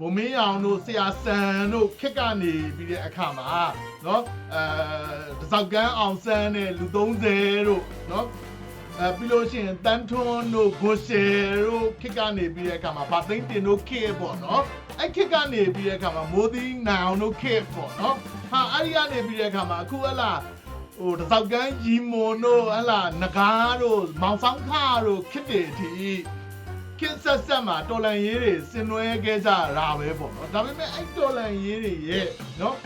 ဗိုလ်မင်းအောင်တို့ဆရာစံတို့ခက်ကနေပြီးတဲ့အခါမှာနော်အဲတစောက်ကန်းအောင်ဆန်းနဲ့လူ30တို့နော်အဲပြီးလို့ရှိရင်တန်ထွန်းတို့ဂိုရှယ်တို့ခက်ကနေပြီးတဲ့အခါမှာဗသိန်းတင်တို့ခက်ပေါ့နော်အဲ့ခက်ကနေပြီးတဲ့အခါမှာမိုးသီးနောင်တို့ခက်ပေါ့နော်ဟာအဲ့ဒီကနေပြီးတဲ့အခါမှာအခုဟလာဟိုတစောက်ကန်းရီမွန်တို့ဟလာငကားတို့မောင်ဆောင်ခါတို့ခက်တယ်အထိ ခင်းဆက်ဆက်မှာတော်လန်ရေးတွေဆင်နွှဲခဲ့ကြတာပဲပေါ့နော်ဒါပေမဲ့အဲ့တော်လန်ရေးတွေရဲ့နော်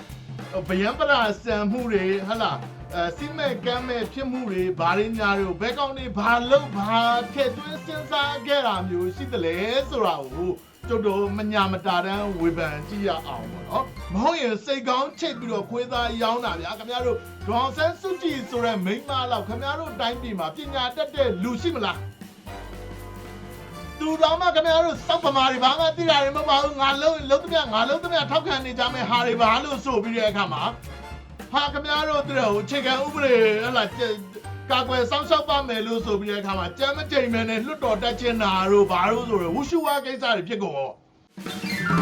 ဗယံပရာစံမှုတွေဟဟလာအဲစိမဲ့ကမ်းမဲ့ဖြစ်မှုတွေဘာတွေညာတွေကိုဘဲကောင်းတွေဘာလို့ဘာထည့်သွင်းစဉ်းစားခဲ့တာမျိုးရှိတယ်လေဆိုတာကိုကျုပ်တို့မညာမတာတန်းဝေဖန်ကြည့်ရအောင်ပေါ့နော်မဟုတ်ရင်စိတ်ကောင်းချိတ်ပြီးတော့ခွေးသားရောင်းတာဗျာခင်ဗျားတို့ဒေါ်ဆန်းစုကြည်ဆိုတဲ့မိန်းမလောက်ခင်ဗျားတို့တိုင်းပြည်မှာပညာတတ်တဲ့လူရှိမလား သူတော်မှခင်ဗျားတို့စောက်ပမာတွေဘာမှသိတာတွေမပါဘူးငါလုံးလုံးသမျှငါလုံးသမျှထောက်ခံနေကြမယ်ဟာတွေပါလို့ဆိုပြီးတဲ့အခါမှာဟာခင်ဗျားတို့တဲ့ဟိုအခြေခံဥပဒေဟလာကာကွယ်စောင့်ရှောက်ပါမယ်လို့ဆိုပြီးတဲ့အခါမှာကြမ်းမကြိမ်မဲနဲ့လွတ်တော်တက်ချင်တာတို့ဘာလို့ဆိုရဝူရှူဝါကိစ္စတွေဖြစ်ကုန်ကျွ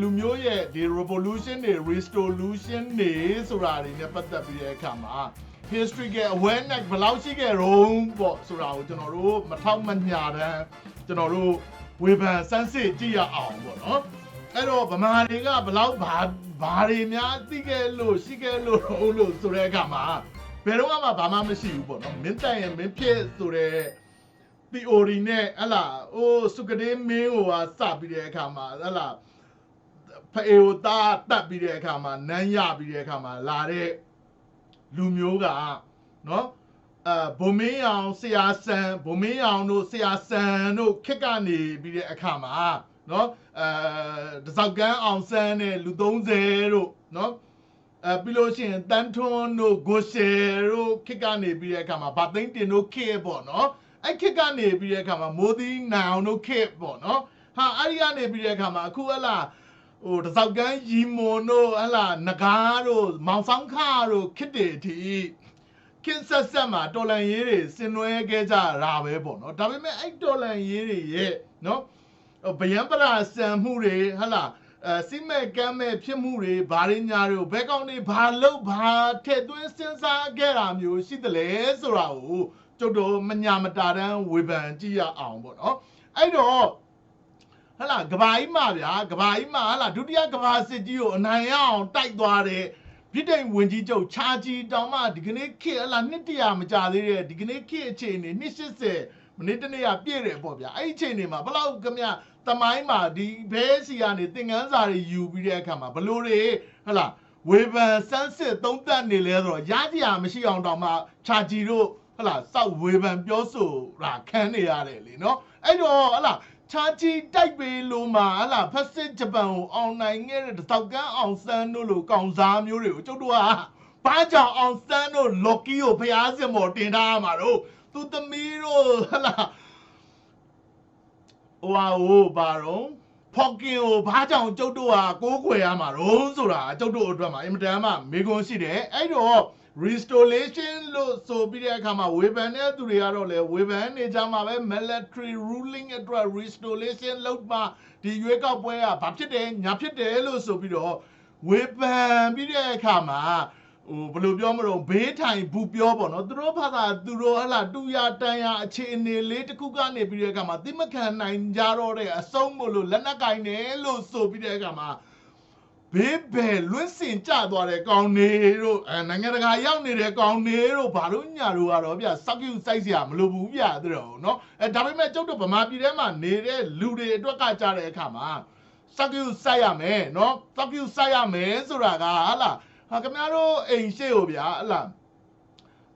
လူမျိုးရဲ့ဒီ revolution တွေ restoration တွေဆိုတာတွေနဲ့ပတ်သက်ပြီးတဲ့အခါမှာ history က awareness ဘယ်လောက်ရှိခဲ့ရုံးပေါ့ဆိုတာကိုကျွန်တော်တို့မထောက်မညာတမ်းကျွန်တော်တို့ဝေဖန်စမ်းစစ်ကြည့်ရအောင်ပေါ့နော်အဲ့တော့ဗမာတွေကဘယ်လောက်ဘာဘာတွေများသိခဲ့လို့ရှိခဲ့လို့တော့လို့ဆိုတဲ့အခါမှာဘယ်တော့မှဘာမှမရှိဘူးပေါ့နော်မင်းတိုင်ရင်မင်းဖြစ်ဆိုတဲ့ theory နဲ့ဟလာဟိုစုကလေးမင်းဟိုဟာစပြီးတဲ့အခါမှာဟလာ ဖေဟိုတာတက်ပြီးတဲ့အခါမှာနန်းရပြီးတဲ့အခါမှာလာတဲ့လူမျိုးကနော်အဲဘုံမင်းအောင်ဆရာစံဘုံမင်းအောင်တို့ဆရာစံတို့ခက်ကနေပြီးတဲ့အခါမှာနော်အဲတစောက်ကန်းအောင်ဆန်းနဲ့လူ30တို့နော်အဲပြီးလို့ရှိရင်တန်ထွန်းတို့ဂိုရှယ်တို့ခက်ကနေပြီးတဲ့အခါမှာဗသိန်းတင်တို့ခက်ပေါ့နော်အဲ့ခက်ကနေပြီးတဲ့အခါမှာမိုးသီးနောင်တို့ခက်ပေါ့နော်ဟာအဲ့ဒီကနေပြီးတဲ့အခါမှာအခုဟလာ ဟိုတစောက်ကန်းရီမွန်တို့ဟလာငကားတို့မောင်ဆောင်ခါတို့ခက်တယ်အထိခင်းဆက်ဆက်မှာတော်လန်ရေးတွေဆင်နွှဲခဲ့ကြတာပဲပေါ့နော်ဒါပေမဲ့အဲ့တော်လန်ရေးတွေရဲ့နော်ဗယံပရာစံမှုတွေဟလာအဲစိမဲ့ကမ်းမဲ့ဖြစ်မှုတွေဘာတွေညာတွေကိုဘဲကောင်းတွေဘာလို့ဘာထည့်သွင်းစဉ်းစားခဲ့တာမျိုးရှိတယ်လေဆိုတာကိုကျုပ်တို့မညာမတာတန်းဝေဖန်ကြည့်ရအောင်ပေါ့နော်အဲ့တော့ ဟလာကဘာကြီးမှဗျာကဘာကြီးမှဟလာဒုတိယကဘာစစ်ကြီးကိုအနိုင်ရအောင်တိုက်သွားတယ်ဗြိတိန်ဝန်ကြီးချုပ်ချာဂျီတောင်မှဒီကနေ့ခေတ်ဟလာနှစ်တရာမကြာသေးတဲ့ဒီကနေ့ခေတ်အခြေအနေနှစ်80မိနစ်တနေ့ကပြည့်တယ်ပေါ့ဗျာအဲ့ဒီအခြေအနေမှာဘလောက်ခမရတမိုင်းမှာဒီဘဲစီကနေသင်ကန်းစာတွေယူပြီးတဲ့အခါမှာဘလို့တွေဟလာဝေဘန်စမ်းစစ်သုံးသက်နေလဲဆိုတော့ရကြရမရှိအောင်တောင်မှချာဂျီတို့ဟလာစောက်ဝေဘန်ပြောဆိုတာခံနေရတယ်လေနော်အဲ့တော့ဟလာ ချာချီတိုက်ပေလို့မှာဟလာဖက်စစ်ဂျပန်ကိုအောင်နိုင်ခဲ့တဲ့တောက်ကန်းအောင်ဆန်းတို့လိုကောင်စားမျိုးတွေကိုကျုပ်တို့ကဘာကြောင့်အောင်ဆန်းတို့လော်ကီကိုဖျားစင်မော်တင်ထားရမှာတော့သူသမီးတို့ဟလာဟိုဟာဟိုဘာတော့ဖော်ကင်ကိုဘာကြောင့်ကျုပ်တို့ကကိုးခွေရမှာတော့ဆိုတာကျုပ်တို့အတွက်မှာအင်မတန်မှမေခွန်းရှိတယ်အဲ့တော့ restoration လို့ဆိုပြီးတဲ့အခါမှာဝေဖန်တဲ့သူတွေကတော့လေဝေဖန်နေကြမှာပဲ military ruling အတွက် restoration လုပ်မှဒီရွေးကောက်ပွဲကဘာဖြစ်တယ်ညာဖြစ်တယ်လို့ဆိုပြီးတော့ဝေဖန်ပြီးတဲ့အခါမှာဟိုဘယ်လိုပြောမလို့ဘေးထိုင်ဘူးပြောပေါ့နော်သူတို့ဘာသာသူတို့ဟလာတူရတန်ရအခြေအနေလေးတစ်ခုကနေပြီးတဲ့အခါမှာတိမခံနိုင်ကြတော့တဲ့အဆုံးမလို့လက်နက်ကင်တယ်လို့ဆိုပြီးတဲ့အခါမှာ ဘေးဘယ်လွတ်စင်ကြသွားတဲ့ကောင်နေတို့အဲနိုင်ငံတကာရောက်နေတဲ့ကောင်နေတို့ဘာလို့ညာတို့ကတော့ဗျစောက်ကျူစိုက်စရာမလိုဘူးဗျတဲ့တော့เนาะအဲဒါပေမဲ့ကျုပ်တို့ဗမာပြည်ထဲမှာနေတဲ့လူတွေအတွက်ကကြတဲ့အခါမှာစောက်ကျူစိုက်ရမယ်เนาะစောက်ကျူစိုက်ရမယ်ဆိုတာကဟာလားဟာခင်ဗျားတို့အိမ်ရှိကိုဗျာဟလား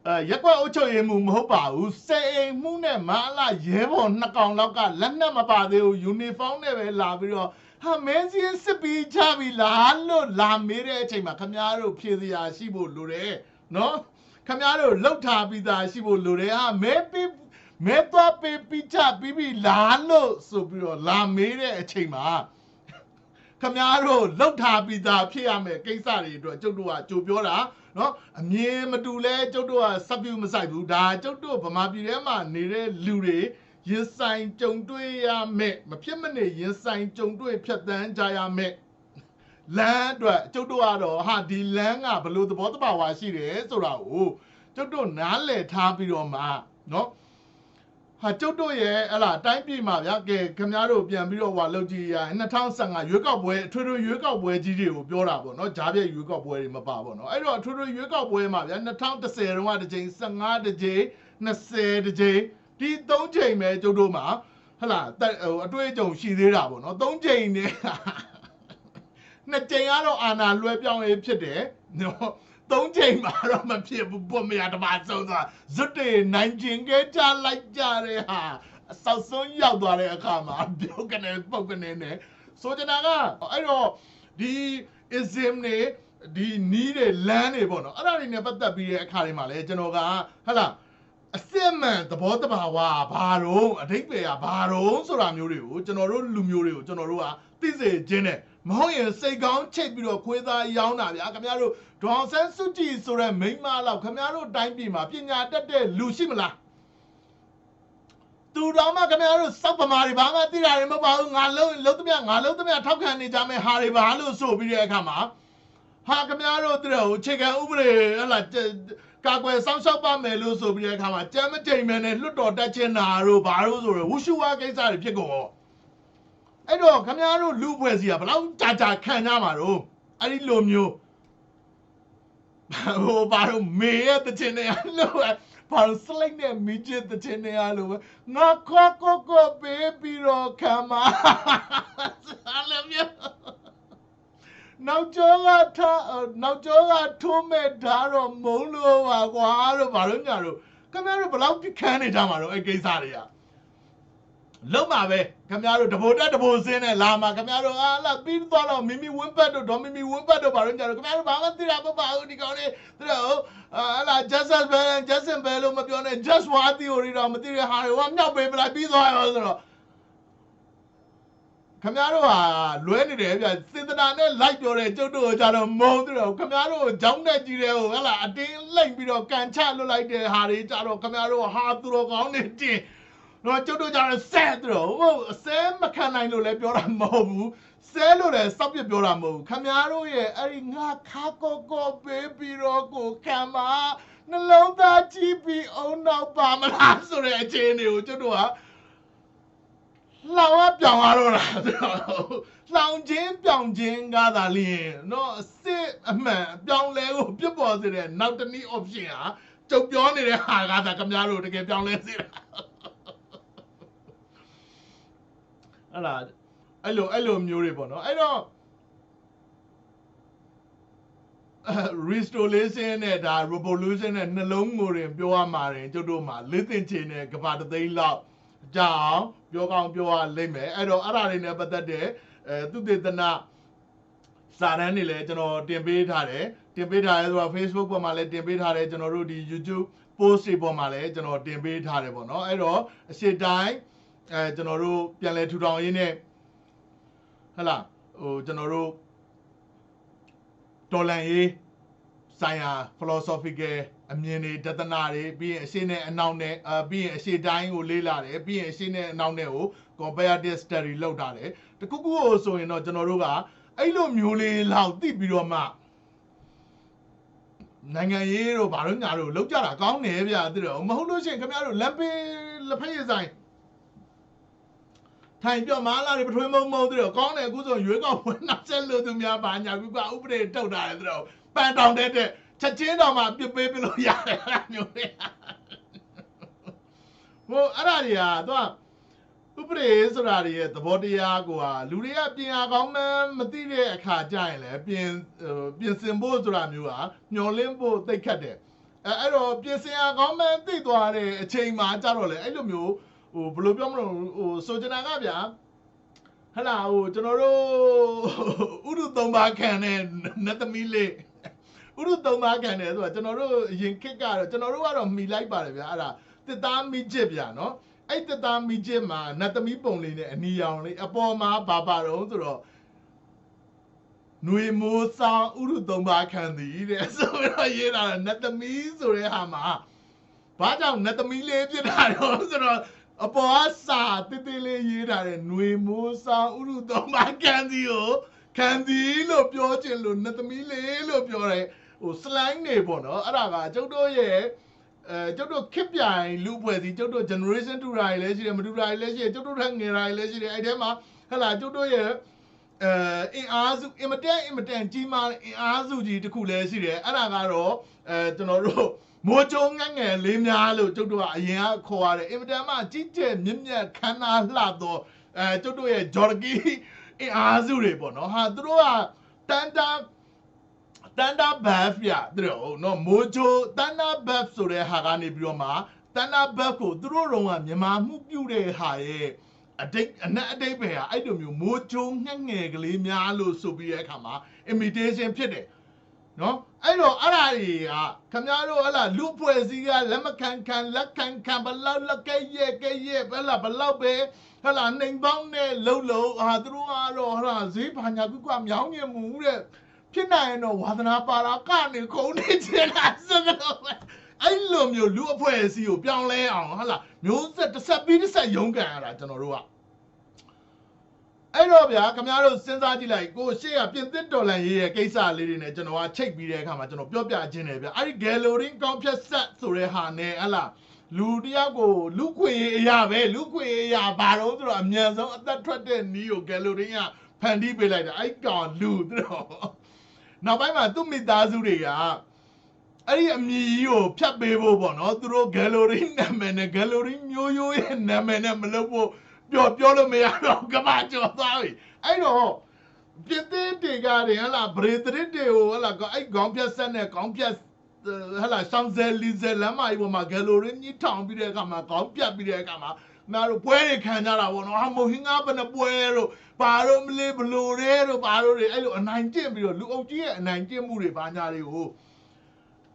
အဲရက်ကွက်အုပ်ချုပ်ရေးမှုမဟုတ်ပါဘူးစေအိမ်မှုနဲ့မအလာရဲဘော်နှစ်ကောင်လောက်ကလက်နက်မပါသေးဘူးယူနီဖောင်းနဲ့ပဲလာပြီးတော့ ဟာမင်းစီစစ်ပြီးကြပြီလားလို့လာမေးတဲ့အချိန်မှာခမားတို့ဖြေစရာရှိဖို့လိုတယ်နော်ခမားတို့လှုပ်ထားပြီးသားရှိဖို့လိုတယ်ဟာမဲပြီးမဲသွားပေးပြီးချပြီးပြီလားလို့ဆိုပြီးတော့လာမေးတဲ့အချိန်မှာခမားတို့လှုပ်ထားပြီးသားဖြစ်ရမယ်ကိစ္စတွေအတွက်ကျုပ်တို့ကကြိုပြောတာနော်အမြင်မတူလဲကျုပ်တို့ကစပ်ပြူမဆိုင်ဘူးဒါကျုပ်တို့ဗမာပြည်ထဲမှာနေတဲ့လူတွေ ရင်ဆိုင်ကြုံတွေ့ရမယ်မဖြစ်မနေရင်ဆိုင်ကြုံတွေ့ဖြတ်တန်းကြရမယ်လမ်းအတွက်ကျုပ်တို့ကတော့ဟာဒီလမ်းကဘလို့သဘောတဘာဝရှိတယ်ဆိုတာကိုကျုပ်တို့နားလည်ထားပြီးတော့မှเนาะ ဟာကျုပ်တို့ရဲ့ဟလာတိုင်းပြည်မှာဗျာကဲခင်ဗျားတို့ပြန်ပြီးတော့ဟွာလောက်ကြည့်ရ2015ရွေးကောက်ပွဲအထွေထွေရွေးကောက်ပွဲကြီးတွေကိုပြောတာပေါ့နော်ဂျားပြည့်ရွေးကောက်ပွဲတွေမပါပေါ့နော်အဲ့တော့အထွေထွေရွေးကောက်ပွဲမှာဗျာ2010တုန်းကတစ်ကြိမ်15တစ်ကြိမ်20တစ်ကြိမ် ဒီ3ကြိမ်ပဲကျုပ်တို့မှာဟလာတက်ဟိုအတွေ့အကြုံရှိသေးတာပေါ့နော်3ကြိမ်နဲ့နှစ်ကြိမ်ကတော့အာနာလွဲပြောင်းရေးဖြစ်တယ်နော်သုံးချိန်မှာတော့မဖြစ်ဘူးပုံမရတပါဆုံးသွားဇွတ်တွေနိုင်ကျင်ခဲ့ကြလိုက်ကြတဲ့ဟာအဆောက်ဆုံးရောက်သွားတဲ့အခါမှာပြုတ်ကနေပုတ်ကနေနဲ့ဆိုကြတာကအဲ့တော့ဒီ ism တွေဒီနီးတွေလမ်းတွေပေါ့နော်အဲ့ဒါတွေနဲ့ပတ်သက်ပြီးတဲ့အခါတွေမှာလဲကျွန်တော်ကဟဟလား အစစ်မှန်သဘောတဘာဝဘာတော့အထိပ္ပယ်ကဘာတော့ဆိုတာမျိုးတွေကိုကျွန်တော်တို့လူမျိုးတွေကိုကျွန်တော်တို့ကသိစေခြင်းနဲ့မဟုတ်ရင်စိတ်ကောင်းချိတ်ပြီးတော့ခွေးသားရောင်းတာဗျာခင်ဗျားတို့ဒေါ်ဆန်းစုကြည်ဆိုတဲ့မိန်းမလောက်ခင်ဗျားတို့တိုင်းပြည်မှာပညာတတ်တဲ့လူရှိမလားသူတော်မှခင်ဗျားတို့စောက်ပမာတွေဘာမှသိတာတွေမဟုတ်ပါဘူးငါလုံးလုံးသမျှငါလုံးသမျှထောက်ခံနေကြမယ်ဟာတွေပါလို့ဆိုပြီးတဲ့အခါမှာဟာခင်ဗျားတို့တဲ့ဟိုခြေကံဥပဒေဟလာ ကာကွယ်စောင့်ရှောက်ပါမယ်လို့ဆိုပြီးတဲ့အခါမှာကြမ်းမကြိမ်မဲနဲ့လွတ်တော်တက်ချင်တာတို့ဘာလို့ဆိုရဝုရှုဝါကိစ္စတွေဖြစ်ကုန်အဲ့တော့ခမည်းတော်လူပွဲစီကဘလောက်ကြာကြာခံကြမှာတော့အဲ့ဒီလိုမျိုးဟိုဘာလို့မေရဲ့တချင်နေရလို့ဘာလို့စလိုက်နဲ့မိချစ်တချင်နေရလို့ငါခေါ်ကိုကိုပေးပြီးတော့ခံမှာအားလည်းမြေ နောက်ကျောကထားနောက်ကျောကထိုးမဲ့ဓာတ်တော့မုံလို့ပါကွာတော့ဘာလို့ညာတော့ခမည်းတော်ဘလောက်ခံနေကြမှာတော့အဲ့ကိစ္စတွေကလုံးပါပဲခင်ဗျားတို့တဘိုတက်တဘိုစင်းနဲ့လာမှာခင်ဗျားတို့အာလာပြီးသွားတော့မိမိဝင်းပတ်တို့ဒေါ်မိမိဝင်းပတ်တို့ဘာလို့ကြတော့ခင်ဗျားတို့ဘာမှသိတာမဟုတ်ပါဘူးဒီကောင်လေးသူတို့အာလာ justice bell justice bell လို့မပြောနဲ့ just one theory တော့မသိတဲ့ဟာတွေကမြောက်ပေးပလိုက်ပြီးသွားရောဆိုတော့ ခင်ဗျားတို့ဟာလွဲနေတယ်ဗျစေတနာနဲ့လိုက်ပြောတဲ့ကျုပ်တို့ကကြတော့မုံသူတို့ခင်ဗျားတို့ဂျောင်းနဲ့ကြီးတယ်ဟိုဟလာအတင်းလိုက်ပြီးတော့ကန်ချလွတ်လိုက်တဲ့ဟာတွေကြတော့ခင်ဗျားတို့ဟာသူတို့ကောင်းနေတင်တော့ကျုပ်တို့ကြတော့ဆဲတော့ဟုတ်အစဲမခံနိုင်လို့လည်းပြောတာမဟုတ်ဘူးဆဲလို့လည်းစောက်ပြပြောတာမဟုတ်ဘူးခမည်းတော်ရဲ့အဲ့ဒီငါခါကိုကိုပေးပြီးတော့ကိုခံပါနှလုံးသားကြည့်ပြီးအုံနောက်ပါမလားဆိုတဲ့အခြေအနေကိုကျုပ်တို့က လောင်ကပြောင်းရတော့တာလောင်ချင်းပြောင်းချင်းကားသာလျင်နော်အစ်စ်အမှန်အပြောင်းလဲကိုပြစ်ပေါ်စေတဲ့နောက်တစ်နည်း option ဟာကျုပ်ပြောနေတဲ့ဟာကသာခမည်းတော်တကယ်ပြောင်းလဲစေတာဟလာအဲ့လိုအဲ့လိုမျိုးတွေပေါ့နော်အဲ့တော့ restoration နဲ့ဒါ revolution နဲ့နှလုံးငိုရင်ပြောရမှာရင်ကျုပ်တို့မှာလေးသင်ချင်တဲ့ကဘာတသိန်းလောက် ကြာအောင်ပြောကောင်းပြောရလိမ့်မယ်အဲ့တော့အဲ့ဒါတွေနဲ့ပတ်သက်တဲ့အဲသူတေသနာစာတန်းတွေလည်းကျွန်တော်တင်ပေးထားတယ်တင်ပေးထားတယ်ဆိုတော့ Facebook ပေါ်မှာလည်းတင်ပေးထားတယ်ကျွန်တော်တို့ဒီ YouTube post တွေပေါ်မှာလည်းကျွန်တော်တင်ပေးထားတယ်ပေါ့နော်အဲ့တော့အရှိတိုင်းအဲကျွန်တော်တို့ပြန်လဲထူထောင်ရင်းနဲ့ဟလာဟိုကျွန်တော်တို့တော်လန်ရေး ဆိုင်ရာ philosophical အမြင်တွေဒသနာတွေပြီးရင်အရှိနဲ့အနောက်နဲ့အပြီးရင်အရှိတိုင်းကိုလေးလာတယ်ပြီးရင်အရှိနဲ့အနောက်နဲ့ကို comparative study လုပ်တာတယ်တခုခုကိုဆိုရင်တော့ကျွန်တော်တို့ကအဲ့လိုမျိုးလေးလောက်သိပြီးတော့မှနိုင်ငံရေးတို့ဘာလို့ညာတို့လောက်ကြတာကောင်းတယ်ဗျာသိတော့မဟုတ်လို့ရှိရင်ခင်ဗျားတို့လက်ပေးလက်ဖက်ရည်ဆိုင်ထိုင်ပြောမာလာတွေပထွေးမုံမုံသူတို့ကောင်းတယ်အခုဆိုရွေးကောက်ပွဲနောက်ဆက်လို့သူများပါညာကူကဥပဒေထုတ်တာလေသူတို့ ပန်တောင်တဲ့တဲ့ချက်ချင်းတော်မှာပြစ်ပေးပြလို့ရတယ်အဲ့လိုမျိုးတွေဟိုအဲ့ဒါတွေကသူကဥပဒေဆိုတာတွေရဲ့သဘောတရားကိုဟာလူတွေကပြင်အားကောင်းမှန်းမသိတဲ့အခါကျရင်လည်းပြင်ဟိုပြင်ဆင်ဖို့ဆိုတာမျိုးဟာမျောလင်းဖို့သိတ်ခတ်တယ်အဲအဲ့တော့ပြင်ဆင်ရကောင်းမှန်းသိသွားတဲ့အချိန်မှာကြတော့လေအဲ့လိုမျိုးဟိုဘယ်လိုပြောမလို့ဟိုဆိုချင်တာကဗျာဟလာဟိုကျွန်တော်တို့ဥရုသုံးပါးခံတဲ့နတ်သမီးလေး ဥရုသုံးပါးခံတယ်ဆိုတာကျွန်တော်တို့အရင်ခေတ်ကတော့ကျွန်တော်တို့ကတော့မိလိုက်ပါတယ်ဗျာအဲ့ဒါတစ်သားမိချစ်ဗျာနော်အဲ့တစ်သားမိချစ်မှာနတ်သမီးပုံလေးနဲ့အနီရောင်လေးအပေါ်မှာဘာပါတော့ဆိုတော့နွေမိုးဆောင်ဥရုသုံးပါးခံသည်တဲ့ဆိုတော့ရေးတာနတ်သမီးဆိုတဲ့ဟာမှာဘာကြောင့်နတ်သမီးလေးဖြစ်တာတော့ဆိုတော့အပေါ်ကစာတိတိလေးရေးထားတဲ့ຫນွေမိုးဆောင်ဥရုသုံးပါးကန်စီကိုကန်စီလို့ပြောခြင်းလို့နတ်သမီးလေးလို့ပြောတယ် ဟို slang တွေပေါ့နော်အဲ့ဒါကကျုပ်တို့ရဲ့အဲကျုပ်တို့ခစ်ပြိုင်လူပွဲစီကျုပ်တို့ generation တူတာတွေလည်းရှိတယ်မတူတာတွေလည်းရှိတယ်ကျုပ်တို့ထက်ငယ်တာတွေလည်းရှိတယ်အဲ့ထဲမှာဟဲ့လားကျုပ်တို့ရဲ့အဲအင်အားစုအင်မတန်အင်မတန်ကြီးမားတဲ့အင်အားစုကြီးတစ်ခုလည်းရှိတယ်အဲ့ဒါကတော့အဲကျွန်တော်တို့မိုးကြုံငတ်ငယ်လေးများလို့ကျုပ်တို့ကအရင်ကခေါ်ရတယ်အင်မတန်မှကြီးကျယ်မြင့်မြတ်ခမ်းနားလှတော့အဲကျုပ်တို့ရဲ့ဂျော်ဒကီအင်အားစုတွေပေါ့နော်ဟာသူတို့ကတန်တာ တန်တာဘတ်ပြသူတို့နော်မိုးကြိုတန်တာဘတ်ဆိုတဲ့ဟာကနေပြီးတော့မှတန်တာဘတ်ကိုသူတို့တော့ကမြန်မာမှုပြုတဲ့ဟာရဲ့အတိတ်အနက်အတိတ်ပဲဟာအဲ့လိုမျိုးမိုးကြိုငှက်ငယ်ကလေးများလို့ဆိုပြီးတဲ့အခါမှာ imitation ဖြစ်တယ်နော်အဲ့တော့အဲ့ဒါတွေကခမများတို့ဟလာလူဖွဲ့စည်းကလက်မခံခံလက်ခံခံဘလောက်လက်ကဲရဲ့ကဲရဲ့ဘလာဘလောက်ပဲဟလာနှိမ်ပေါင်းနဲ့လှုပ်လှုပ်အာသူတို့ကတော့ဟလာဈေးဘာညာကုကမြောင်းမြင်မှုတဲ့ ဖြစ်နိုင်ရင်တော့ဝါသနာပါရာကနေခုံနေချင်တာစတော့ပဲအဲ့လိုမျိုးလူအဖွဲ့အစည်းကိုပြောင်းလဲအောင်ဟလာမျိုးဆက်တစ်ဆက်ပြီးတစ်ဆက်ရုန်းကန်ရတာကျွန်တော်တို့ကအဲ့တော့ဗျာခင်ဗျားတို့စဉ်းစားကြည့်လိုက်ကိုရှေ့ကပြင်သစ်ဒေါ်လာရေးရဲ့ကိစ္စလေးတွေနဲ့ကျွန်တော်ကချိတ်ပြီးတဲ့အခါမှာကျွန်တော်ပြောပြခြင်းတယ်ဗျာအဲ့ဒီ gallery ကောင်းဖြတ်ဆက်ဆိုတဲ့ဟာနဲ့ဟလာလူတယောက်ကိုလူခွေအရာပဲလူခွေအရာဘာလို့ဆိုတော့အမြန်ဆုံးအသက်ထွက်တဲ့နီးကို gallery ကဖန်တီးပေးလိုက်တာအဲ့ကောင်လူသူတော့ နောက်ပိုင်းမှာသူ့မိသားစုတွေကအဲ့ဒီအမည်ကြီးကိုဖြတ်ပေးဖို့ပေါ့နော်သူတို့ gallery နာမည်နဲ့ gallery မျိုးရိုးရဲ့နာမည်နဲ့မလုပ်ဖို့ပြောပြောလို့မရတော့ကမကျော်သွားပြီအဲ့တော့ပြစ်သေးတွေကတွေဟလာဗရေတရစ်တွေကိုဟလာအဲ့ခေါင်းပြတ်ဆက်နဲ့ခေါင်းပြတ်ဟလာဆောင်ဇယ်လီဇယ်လမ်းမကြီးပေါ်မှာဂယ်လိုရင်းကြီးထောင်ပြီးတဲ့အခါမှာခေါင်းပြတ်ပြီးတဲ့အခါမှာ မတို့ပွဲတွေခံကြတာပေါ့နော်ဟာမိုဟင်းငါဘယ်နှပွဲတို့ဘာတို့မလေးဘလိုရဲတို့ဘာတို့တွေအဲ့လိုအနိုင်ကျင့်ပြီးတော့လူအုပ်ကြီးရဲ့အနိုင်ကျင့်မှုတွေဘာညာတွေကို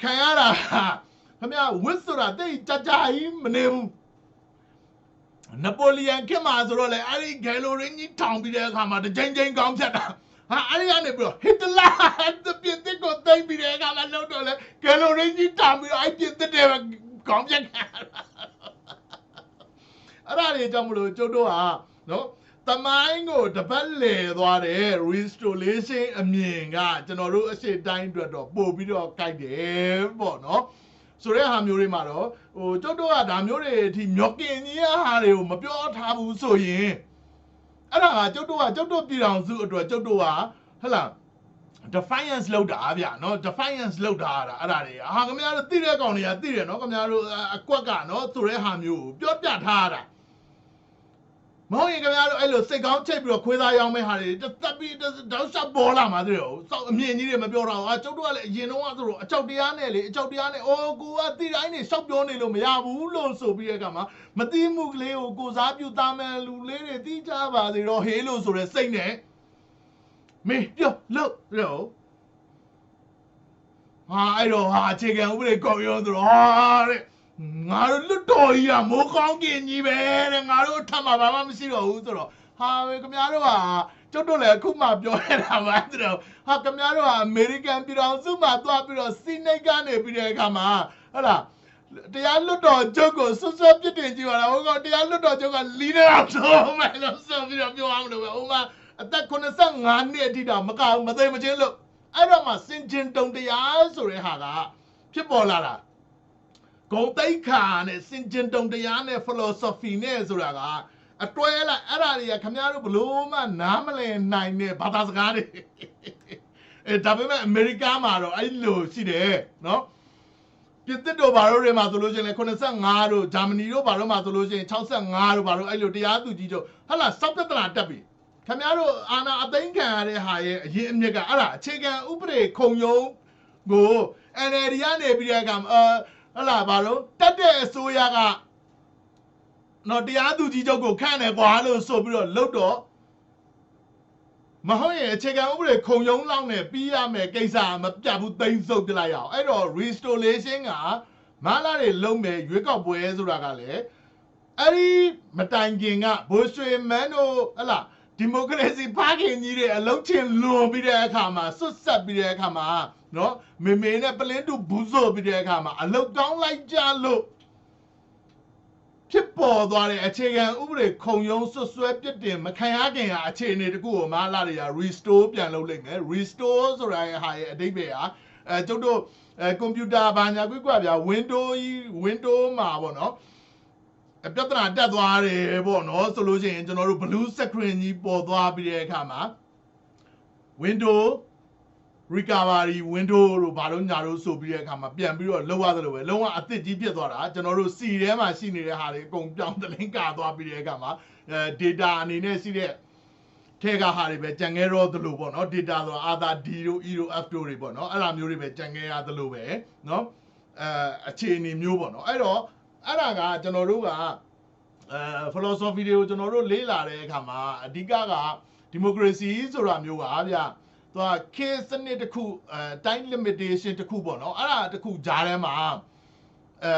ခံရတာခမရဝစ်ဆိုတာတိတ်ကြကြကြီးမနေဘူးနပိုလီယန်ခင်မှာဆိုတော့လေအဲ့ဒီဂယ်လိုရင်းကြီးထောင်ပြီးတဲ့အခါမှာတစ်ချိန်ချိန်ကောင်းဖြတ်တာဟာအဲ့ဒီကနေပြီးတော့ဟစ်တလာတပြင်းတစ်ကိုသိမ့်ပြီးတဲ့အခါမှာလောက်တော့လေဂယ်လိုရင်းကြီးထောင်ပြီးတော့အဲ့ပြင်းတစ်တဲ့ကောင်းဖြတ်တာ အဲ့ဒါတွေကြောင့်မလို့ကျုပ်တို့ဟာနော်တမိုင်းကိုတပတ်လေသွားတယ် restoration အမြင်ကကျွန်တော်တို့အရှိတိုင်းအတွက်တော့ပို့ပြီးတော့ကြိုက်တယ်ပေါ့နော်ဆိုတဲ့ဟာမျိုးတွေမှာတော့ဟိုကျုပ်တို့ကဒါမျိုးတွေအထိမျောကင်ကြီးဟာတွေကိုမပြောထားဘူးဆိုရင်အဲ့ဒါကကျုပ်တို့ကကျုပ်တို့ပြည်တော်စုအတွက်ကျုပ်တို့ကဟဟလား defiance လောက်တာဗျာနော် defiance လောက်တာအဲ့ဒါအဲ့ဒါတွေဟာခင်ဗျားတို့သိတဲ့ကောင်တွေကသိတယ်နော်ခင်ဗျားတို့အကွက်ကနော်ဆိုတဲ့ဟာမျိုးကိုပြောပြထားရတာ မဟုတ်ရင်ခင်ဗျားတို့အဲ့လိုစိတ်ကောင်းချိတ်ပြီးတော့ခွေးသားရောင်းမဲ့ဟာတွေတက်ပြီးတောက်လျှောက်ပေါ်လာမှာတဲ့ဟိုစောက်အမြင်ကြီးတွေမပြောတော့အာကျုပ်တို့ကလည်းအရင်တော့ကဆိုတော့အကြောက်တရားနဲ့လေအကြောက်တရားနဲ့အိုးကိုကတိတိုင်းနေရှောက်ပြောနေလို့မရဘူးလို့ဆိုပြီးတဲ့အခါမှာမတိမှုကလေးကိုကိုစားပြုသားမယ်လူလေးတွေတိကြပါစေတော့ဟေးလို့ဆိုတဲ့စိတ်နဲ့မင်းပြောလို့လို့ဟာအဲ့တော့ဟာအခြေခံဥပဒေကောက်ရောဆိုတော့ဟာတဲ့ ငါတို့လွတ်တော်ကြီးကမိုးကောင်းကင်ကြီးပဲတဲ့ငါတို့ထပ်မှာဘာမှမရှိတော့ဘူးဆိုတော့ဟာပဲခင်ဗျားတို့ကကျုပ်တို့လည်းအခုမှပြောရတာပါဆိုတော့ဟာခင်ဗျားတို့ကအမေရိကန်ပြည်တော်စုမှာသွားပြီးတော့စီနိတ်ကနေပြီးတဲ့အခါမှာဟုတ်လားတရားလွတ်တော်ကျုပ်ကိုဆွဆွပြစ်တင်ကြည့်ပါလားဟိုကတရားလွတ်တော်ကျုပ်ကလီးနေတော့တော့မယ်လို့ဆိုပြီးတော့ပြောအောင်လို့ပဲဟိုမှာအသက်85နှစ်အထိတောင်မကဘူးမသိမချင်းလို့အဲ့တော့မှစင်ကျင်တုံတရားဆိုတဲ့ဟာကဖြစ်ပေါ်လာတာ ဂုံတိတ်ခါနဲ့စင်ကျင်တုံတရားနဲ့ philosophy နဲ့ဆိုတာကအတွဲလိုက်အဲ့ဒါတွေကခင်ဗျားတို့ဘလို့မှနားမလည်နိုင်တဲ့ဘာသာစကားတွေအဲဒါပေမဲ့အမေရိကမှာတော့အဲ့လိုရှိတယ်နော်ပြင်သစ်တို့ဘာလို့တွေမှာဆိုလို့ရှိရင်လေ85တို့ဂျာမနီတို့ဘာလို့မှာဆိုလို့ရှိရင်65တို့ဘာလို့အဲ့လိုတရားသူကြီးတို့ဟလာစောက်ပြဿနာတက်ပြီခင်ဗျားတို့အာနာအသိမ်းခံရတဲ့ဟာရဲ့အရင်အမြစ်ကအဲ့ဒါအခြေခံဥပဒေခုံရုံးကို NLD ကနေပြီးတဲ့အခါမှာ အာဟလာဘာလို့တက်တဲ့အစိုးရကနော်တရားသူကြီးချုပ်ကိုခန့်တယ်ကွာလို့ဆိုပြီးတော့လုတ်တော့မဟုတ်ရင်အခြေခံဥပဒေခုံရုံးလောက်နဲ့ပြီးရမယ်ကိစ္စမပြတ်ဘူးသိမ့်ဆုပ်ပြလိုက်ရအောင်အဲ့တော့ restoration ကမလာတွေလုံးမယ်ရွေးကောက်ပွဲဆိုတာကလည်းအဲ့ဒီမတိုင်ခင်ကဘိုးရွှေမန်းတို့ဟလာဒီမိုကရေစီဖခင်ကြီးတွေအလုံးချင်းလွန်ပြီးတဲ့အခါမှာဆွတ်ဆက်ပြီးတဲ့အခါမှာ နော်မေမေနဲ့ပလင်းတူဘူးဆိုပြီးတဲ့အခါမှာအလုတ်ကောင်းလိုက်ကြလို့ဖြစ်ပေါ်သွားတဲ့အခြေခံဥပဒေခုံရုံးဆွဆွဲပြစ်တင်မခံရခင်ဟာအခြေအနေတကူကိုမလာတွေက restore ပြန်လုပ်လိုက်မယ် restore ဆိုတာရဲ့ဟာရဲ့အဓိပ္ပာယ်ဟာအဲကျုပ်တို့အဲကွန်ပျူတာဘာညာကွကွဗျာ window ကြီး window မှာပေါ့နော်အပြဿနာတက်သွားတယ်ပေါ့နော်ဆိုလို့ရှိရင်ကျွန်တော်တို့ blue screen ကြီးပေါ်သွားပြီးတဲ့အခါမှာ window recovery window တို့ဘာလို့ညာလို့ဆိုပြီးတဲ့အခါမှာပြန်ပြီးတော့လောက်ရတယ်လို့ပဲလုံးဝအသစ်ကြီးဖြစ်သွားတာကျွန်တော်တို့စီထဲမှာရှိနေတဲ့ဟာတွေအကုန်ပြောင်းတလင်းကာသွားပြီးတဲ့အခါမှာအဲ data အနေနဲ့ရှိတဲ့ထဲကဟာတွေပဲကြံခဲ့တော့သလိုပေါ့နော် data ဆိုတာအာသာ D တို့ E တို့ F တို့တွေပေါ့နော်အဲ့လိုမျိုးတွေပဲကြံခဲ့ရသလိုပဲနော်အဲအခြေအနေမျိုးပေါ့နော်အဲ့တော့အဲ့ဒါကကျွန်တော်တို့ကအဲ philosophy တွေကိုကျွန်တော်တို့လေ့လာတဲ့အခါမှာအဓိကက democracy ဆိုတာမျိုးကဗျာ သူက case စနစ်တစ်ခုအဲ time limitation တစ်ခုပေါ့နော်အဲ့ဒါတစ်ခုဂျားထဲမှာအဲ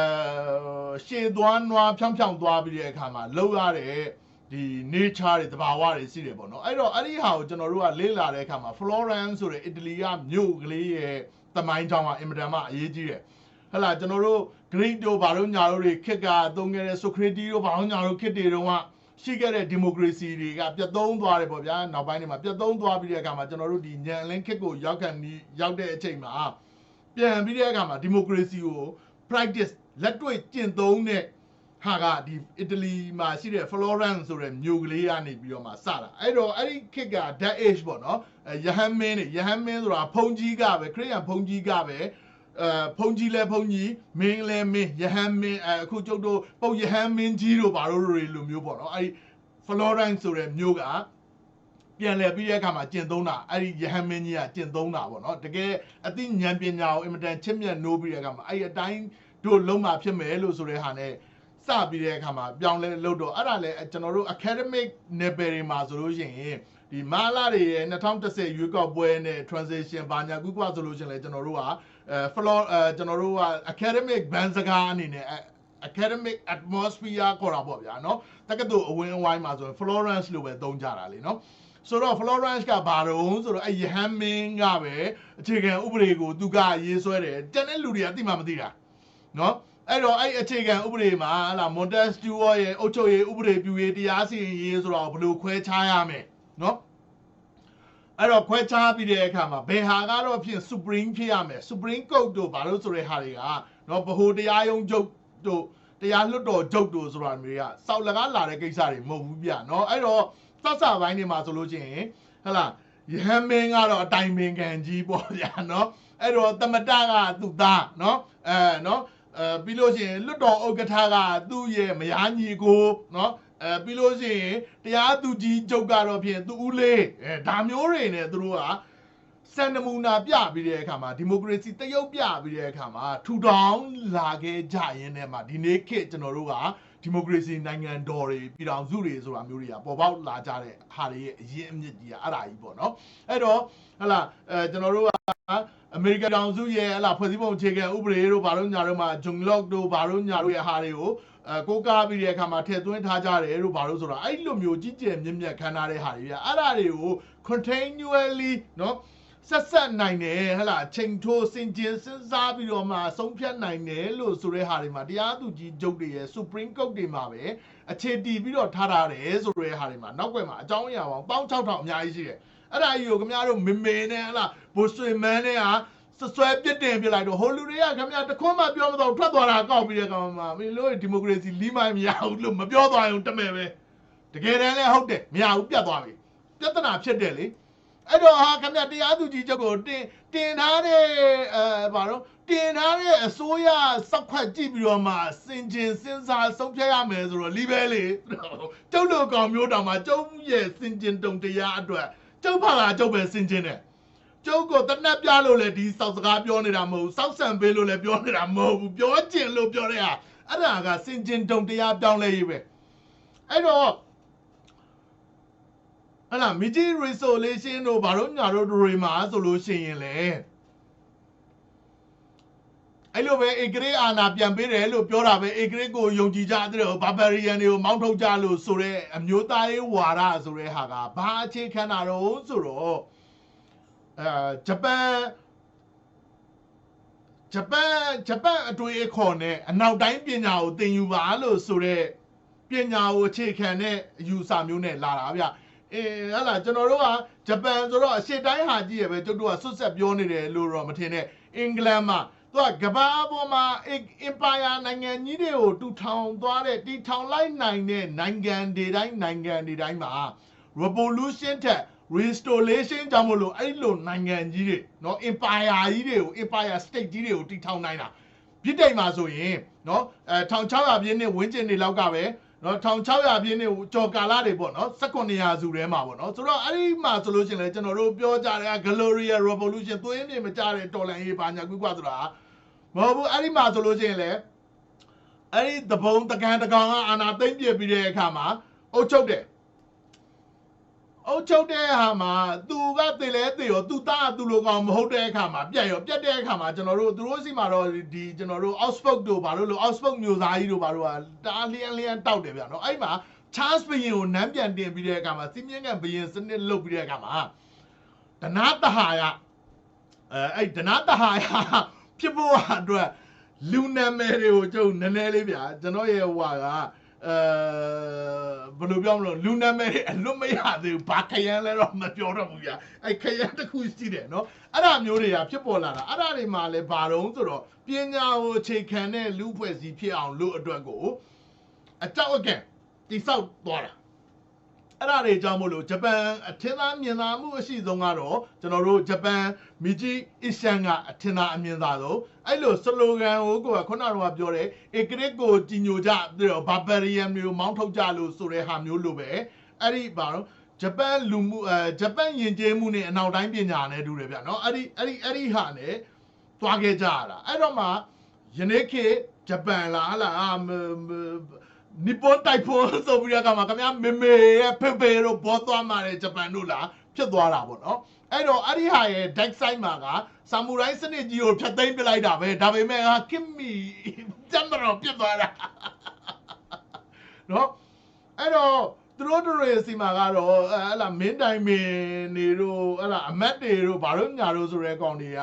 ရှည်သွားနွားဖြောင်းဖြောင်းသွားပြီးတဲ့အခါမှာလောက်ရတဲ့ဒီ nature တွေတဘာဝတွေရှိတယ်ပေါ့နော်အဲ့တော့အဲ့ဒီဟာကိုကျွန်တော်တို့ကလေ့လာတဲ့အခါမှာ Florence ဆိုတဲ့အီတလီကမြို့ကလေးရဲ့သမိုင်းကြောင်းကအင်မတန်မှအရေးကြီးတယ်ဟဲ့လားကျွန်တော်တို့ Greek တို့ဘာလို့ညာတို့တွေခက်ကအသုံးခဲ့တဲ့ Socrates တို့ဘာလို့ညာတို့ခက်တွေတုန်းက ရှိခဲ့တဲ့ democracy တွေကပြတ်သုံးသွားတယ်ပေါ့ဗျာနောက်ပိုင်းတွေမှာပြတ်သုံးသွားပြီးတဲ့အခါမှာကျွန်တော်တို့ဒီညံလင်းခက်ကိုရောက်ကန်ဒီရောက်တဲ့အချိန်မှာပြန်ပြီးတဲ့အခါမှာ democracy ကို practice လက်တွေ့ကျင့်သုံးတဲ့ဟာကဒီအီတလီမှာရှိတဲ့ Florence ဆိုတဲ့မြို့ကလေးကနေပြီးတော့မှစတာအဲ့တော့အဲ့ဒီခက်က that age ပေါ့နော်အဲယဟန်မင်းနေယဟန်မင်းဆိုတာဖုန်ကြီးကပဲခရစ်ယာန်ဖုန်ကြီးကပဲ အဲဖုန်ကြီးလဲဖုန်ကြီးမင်းလဲမင်းယဟန်မင်းအဲအခုကျုပ်တို့ပုတ်ယဟန်မင်းကြီးတို့ဘာလို့တွေလိုမျိုးပေါ့နော်အဲ့ဒီ Florence ဆိုတဲ့မြို့ကပြန်လဲပြီးတဲ့အခါမှာကျင့်သုံးတာအဲ့ဒီယဟန်မင်းကြီးကကျင့်သုံးတာပေါ့နော်တကယ်အသိဉာဏ်ပညာကိုအင်မတန်ချစ်မြတ်နိုးပြီးတဲ့အခါမှာအဲ့ဒီအတိုင်းတို့လုံးမှာဖြစ်မယ်လို့ဆိုတဲ့ဟာနဲ့စပြီးတဲ့အခါမှာပြောင်းလဲလို့တော့အဲ့ဒါလည်းကျွန်တော်တို့ academic level တွေမှာဆိုလို့ရှိရင်ဒီမာလာတွေရဲ့2010ရွေးကောက်ပွဲနဲ့ transition ဘာညာကူကွာဆိုလို့ရှိရင်လည်းကျွန်တော်တို့က ဖလော့ကျွန်တော်တို့က academic ဘန်စကားအနေနဲ့ academic atmosphere ခေါ်တာပေါ့ဗျာနော်တက္ကသိုလ်အဝင်းအဝိုင်းမှာဆိုရင် Florence လို့ပဲသုံးကြတာလေနော်ဆိုတော့ Florence ကဘာတုံးဆိုတော့အဲယဟန်မင်းကပဲအခြေခံဥပဒေကိုသူကရေးဆွဲတယ်တန်တဲ့လူတွေကသိမှမသိတာနော်အဲ့တော့အဲ့အခြေခံဥပဒေမှာဟလာ Montesquieu ရဲ့အုပ်ချုပ်ရေးဥပဒေပြုရေးတရားစီရင်ရေးဆိုတော့ဘယ်လိုခွဲခြားရမလဲနော် အဲ့တော့ခွဲခြားပြီးတဲ့အခါမှာဘယ်ဟာကတော့ဖြင့် supreme ဖြစ်ရမယ် supreme court တို့ဘာလို့ဆိုရဲဟာတွေကနော်ဗဟိုတရားရုံးချုပ်တို့တရားလွှတ်တော်ချုပ်တို့ဆိုတာမျိုးကစောက်လကားလာတဲ့ကိစ္စတွေမဟုတ်ဘူးဗျနော်အဲ့တော့သတ်စာပိုင်းတွေမှာဆိုလို့ချင်းဟလာယဟန်မင်းကတော့အတိုင်ပင်ခံကြီးပေါ့ဗျာနော်အဲ့တော့တမတကသူ့သားနော်အဲနော်အဲပြီးလို့ရှိရင်လွတ်တော်ဥက္ကဋ္ဌကသူ့ရဲ့မယားညီကိုနော် အဲပြီးလို့ရှိရင်တရားသူကြီးချုပ်ကတော့ဖြင့်သူ့ဦးလေးအဲဒါမျိုးတွေနဲ့သူတို့ကစံနမူနာပြပြီးတဲ့အခါမှာဒီမိုကရေစီတရုပ်ပြပြီးတဲ့အခါမှာထူထောင်လာခဲ့ကြရင်တည်းမှာဒီနေ့ခေတ်ကျွန်တော်တို့ကဒီမိုကရေစီနိုင်ငံတော်တွေပြည်ထောင်စုတွေဆိုတာမျိုးတွေကပေါ်ပေါက်လာကြတဲ့ဟာတွေရဲ့အရင်အမြစ်ကြီးကအဲ့ဒါကြီးပေါ့နော်အဲ့တော့ဟလာအဲကျွန်တော်တို့က အမေရိကန်တောင်စုရဲ့ဟလာဖွဲ့စည်းပုံအခြေခံဥပဒေတို့ဘာလို့ညာတို့မှာဂျုံလော့တို့ဘာလို့ညာတို့ရဲ့ဟာတွေကိုအဲကိုကားပြီးတဲ့အခါမှာထည့်သွင်းထားကြတယ်တို့ဘာလို့ဆိုတာအဲ့လိုမျိုးကြီးကျယ်မြင့်မြတ်ခမ်းနားတဲ့ဟာတွေပြအဲ့ဒါတွေကို continually နော်ဆက်ဆက်နိုင်တယ်ဟလာချိန်ထိုးစင်ကျင်စဉ်းစားပြီးတော့မှဆုံးဖြတ်နိုင်တယ်လို့ဆိုတဲ့ဟာတွေမှာတရားသူကြီးချုပ်တွေရဲ့ Supreme Court တွေမှာပဲအခြေတည်ပြီးတော့ထားထားတယ်ဆိုတဲ့ဟာတွေမှာနောက်ွယ်မှာအကြောင်းအရာပေါင်း6000အများကြီးရှိတယ် အဲ့ဒါကြီးကိုခင်ဗျားတို့မေမေနဲ့ဟလာဘိုဆွေမန်းနဲ့ဟာဆွဆွဲပြစ်တင်ပြလိုက်တော့ဟိုလူတွေကခင်ဗျာတခွန်းမှပြောမတော့ထွက်သွားတာကောက်ပြီးတဲ့ကောင်မှာမင်းတို့ဒီမိုကရေစီလီးမိုင်းမရဘူးလို့မပြောသွားရင်တမဲပဲတကယ်တမ်းလဲဟုတ်တယ်မရဘူးပြတ်သွားပြီပြဿနာဖြစ်တယ်လေအဲ့တော့ဟာခင်ဗျာတရားသူကြီးချုပ်ကိုတင်တင်ထားတဲ့အဲဘာလို့တင်ထားတဲ့အစိုးရစောက်ခွက်ကြည့်ပြီးတော့မှစင်ကျင်စဉ်းစားဆုံးဖြတ်ရမယ်ဆိုတော့လီပဲလေကျုပ်လိုကောင်မျိုးတောင်မှကျုပ်ရဲ့စင်ကျင်တုံတရားအတွက် ကျုပ်ဖလာကျုပ်ပဲစင်ကျင်တယ်ကျုပ်ကိုတနက်ပြလို့လေဒီစောက်စကားပြောနေတာမဟုတ်ဘူးစောက်ဆံပေးလို့လည်းပြောနေတာမဟုတ်ဘူးပြောကျင်လို့ပြောတဲ့ဟာအဲ့ဒါကစင်ကျင်တုံတရားပြောင်းလဲရေးပဲအဲ့တော့ဟလာမီဂျီ resolution တို့ဘာလို့ညာတို့တွေမှာဆိုလို့ရှိရင်လေ အဲ့လိုပဲအေဂရေးအာနာပြန်ပေးတယ်လို့ပြောတာပဲအေဂရေးကိုယုံကြည်ကြတဲ့ဘာဘရီယန်တွေကိုမောင်းထုတ်ကြလို့ဆိုတဲ့အမျိုးသားရေးဝါဒဆိုတဲ့ဟာကဘာအခြေခံတာတော့ဆိုတော့အဲဂျပန်ဂျပန်ဂျပန်အတွေ့အခေါ်နဲ့အနောက်တိုင်းပညာကိုသင်ယူပါလို့ဆိုတဲ့ပညာကိုအခြေခံတဲ့အယူဆမျိုးနဲ့လာတာဗျအေးဟလာကျွန်တော်တို့ကဂျပန်ဆိုတော့အရှေ့တိုင်းဟာကြီးရပဲတို့တို့ကဆွတ်ဆက်ပြောနေတယ်လို့တော့မထင်နဲ့အင်္ဂလန်မှာ သူကကမ္ဘာပေါ်မှာအင်ပါယာနိုင်ငံကြီးတွေကိုတူထောင်သွားတဲ့တီထောင်လိုက်နိုင်တဲ့နိုင်ငံတွေတိုင်းနိုင်ငံတွေတိုင်းမှာ revolution ထက် restoration ကြောင့်မလို့အဲ့လိုနိုင်ငံကြီးတွေเนาะ empire ကြီးတွေကို empire state ကြီးတွေကိုတီထောင်နိုင်တာပြစ်တိမ်မှာဆိုရင်เนาะအဲ1600ပြည့်နှစ်ဝန်းကျင်တွေလောက်ကပဲเนาะ1600ပြည့်နှစ်ကြော်ကာလတွေပေါ့เนาะ19ရာစုထဲမှာပေါ့เนาะဆိုတော့အဲ့ဒီမှာဆိုလို့ရှိရင်လည်းကျွန်တော်တို့ပြောကြတဲ့ Gloria Revolution သွေးမြေမကြတဲ့တော်လှန်ရေးဘာညာကွကွဆိုတာ မဟုတ်ဘူးအဲ့ဒီမှာဆိုလို့ရှိရင်လည်းအဲ့ဒီတပုံတကန်တကောင်ကအာနာသိမ့်ပြပြီးတဲ့အခါမှာအုတ်ချုပ်တယ်အုတ်ချုပ်တဲ့အခါမှာသူကတည်လဲတည်ရောသူသားကသူလိုကောင်မဟုတ်တဲ့အခါမှာပြက်ရောပြက်တဲ့အခါမှာကျွန်တော်တို့သူတို့စီမှာတော့ဒီကျွန်တော်တို့ Oxford တို့ဘာလို့လို့ Oxford မျိုးသားကြီးတို့ဘာလို့ကတားလျန်လျန်တောက်တယ်ဗျာနော်အဲ့မှာ Charles ဘရင်ကိုနမ်းပြန်တင်ပြီးတဲ့အခါမှာစီမင်းကန်ဘရင်စနစ်လုတ်ပြီးတဲ့အခါမှာဒနာတဟာယအဲအဲ့ဒနာတဟာယ ဖြစ်ဖို့အတွက်လူနာမည်တွေကိုကျုပ်နည်းနည်းလေးဗျာကျွန်တော်ရဲ့ဟွာကအဲဘယ်လိုပြောမလို့လူနာမည်တွေအလွတ်မရသေးဘူးဘာခရမ်းလဲတော့မပြောတော့ဘူးဗျာအဲ့ခရမ်းတစ်ခုရှိတယ်နော်အဲ့ဒါမျိုးတွေကဖြစ်ပေါ်လာတာအဲ့ဒါတွေမှာလည်းဘာတော့ဆိုတော့ပညာကိုအခြေခံတဲ့လူဖွဲ့စည်းဖြစ်အောင်လို့အတွက်ကိုအကြောက်အကန့်တိဆောက်သွားတာ အဲ့ဒါတွေကြောင့်မို့လို့ဂျပန်အထင်သာမြင်သာမှုအရှိဆုံးကတော့ကျွန်တော်တို့ဂျပန်မီဂျီအရှန်ကအထင်သာအမြင်သာဆုံးအဲ့လိုစလိုဂန်ကိုကခုနကတော့ပြောတယ်ဧကရစ်ကိုကြီးညိုကြပြီးတော့ဘာဘရီယန်မျိုးမောင်းထုတ်ကြလို့ဆိုတဲ့ဟာမျိုးလိုပဲအဲ့ဒီဘာလို့ဂျပန်လူမှုအဲဂျပန်ယဉ်ကျေးမှုနဲ့အနောက်တိုင်းပညာနဲ့တူတယ်ဗျနော်အဲ့ဒီအဲ့ဒီအဲ့ဒီဟာနဲ့တွားခဲ့ကြရတာအဲ့တော့မှယနေ့ခေတ်ဂျပန်လားဟလာအာမမ နီပွန်တိုက်ဖွန်ဆိုပြီးတော့ကမှခင်ဗျာမေမေရဲ့ဖေဖေတို့ဘောသွားมาတဲ့ဂျပန်တို့လားဖြစ်သွားတာပေါ့နော်အဲ့တော့အဲ့ဒီဟာရဲ့ dark side မှာကဆာမူရိုင်းစနစ်ကြီးကိုဖျက်သိမ်းပစ်လိုက်တာပဲဒါပေမဲ့ဟာကင်မီတမ်မရောပြစ်သွားတာနော်အဲ့တော့သူတို့တို့ရဲ့စီမှာကတော့အဲ့လာမင်းတိုင်မင်းနေတို့အဲ့လာအမတ်တွေတို့ဘာလို့ညာတို့ဆိုတဲ့ကောင်တွေက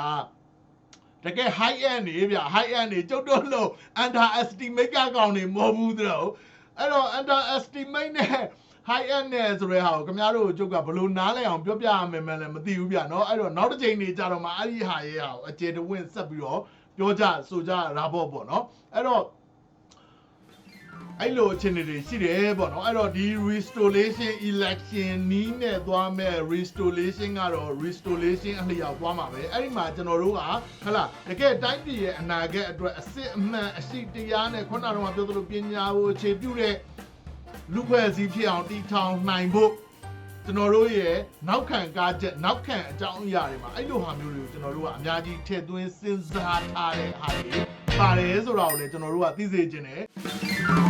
တကယ် high end နေဗျ high end နေကျုပ်တို့လို့ under estimate ကကောင်နေမဟုတ်ဘူးသူတို့အဲ့တော့ under estimate နဲ့ high end နဲ့ဆိုတဲ့ဟာကိုခင်ဗျားတို့ကျုပ်ကဘလို့နားလဲအောင်ပြောပြရမယ်မလဲမသိဘူးဗျเนาะအဲ့တော့နောက်တစ်ချိန်နေကြတော့မှအဲ့ဒီဟာရဲ့ဟာကိုအကျေတဝင့်ဆက်ပြီးတော့ပြောကြဆိုကြတာပေါ့ပေါ့เนาะအဲ့တော့ အဲ့လိုအခြေအနေတွေရှိတယ်ပေါ့နော်အဲ့တော့ဒီ restoration election နီးနဲ့သွားမဲ့ restoration ကတော့ restoration အလျောက်သွားမှာပဲအဲ့ဒီမှာကျွန်တော်တို့ကဟလာတကယ်တိုင်းပြည်ရဲ့အနာဂတ်အတွက်အစစ်အမှန်အရှိတရားနဲ့ခုနကတော့ပြောသလိုပညာကိုအခြေပြုတဲ့လူဖွဲ့စည်းဖြစ်အောင်တည်ထောင်နိုင်ဖို့ကျွန်တော်တို့ရဲ့နောက်ခံကားချက်နောက်ခံအကြောင်းအရာတွေမှာအဲ့လိုဟာမျိုးတွေကိုကျွန်တော်တို့ကအများကြီးထည့်သွင်းစဉ်းစားထားတဲ့ဟာတွေပါတယ်ဆိုတော့လည်းကျွန်တော်တို့ကသိစေချင်တယ်